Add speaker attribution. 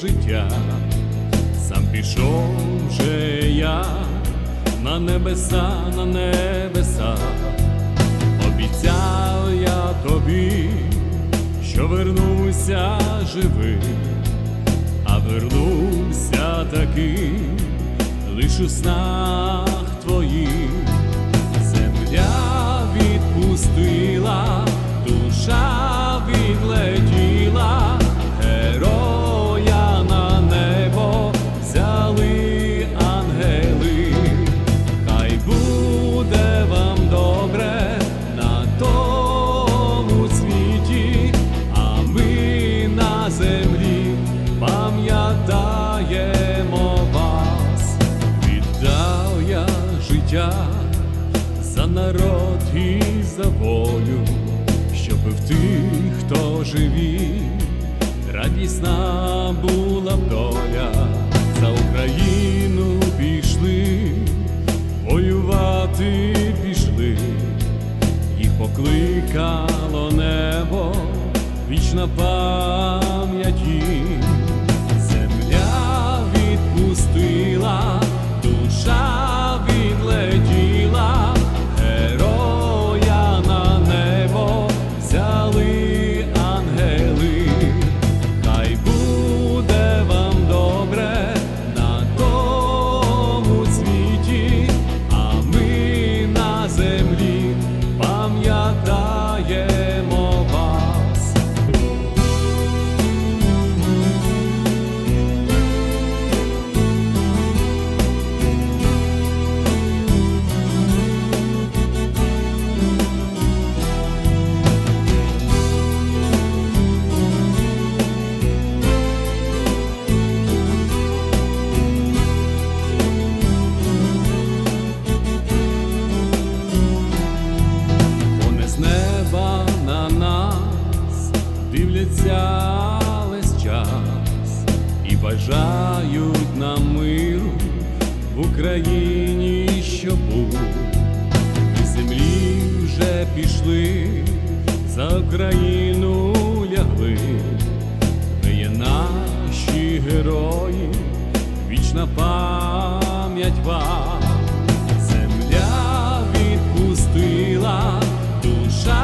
Speaker 1: життя, сам пішов вже я на небеса, на небеса, обіцяв я тобі, що вернуся живим, а вернувся таки лиш у снах твоїх. Земля відпустила, душа відлетіла, життя за народ і за волю, щоб в тих, хто живі, радісна була доля, за Україну пішли, воювати пішли, їх покликало небо, вічна пам'ять yeah. Бажають нам миру в Україні, що був. І землі вже пішли, за Україну лягли. Ви є наші герої, вічна пам'ять вам. Земля відпустила, душа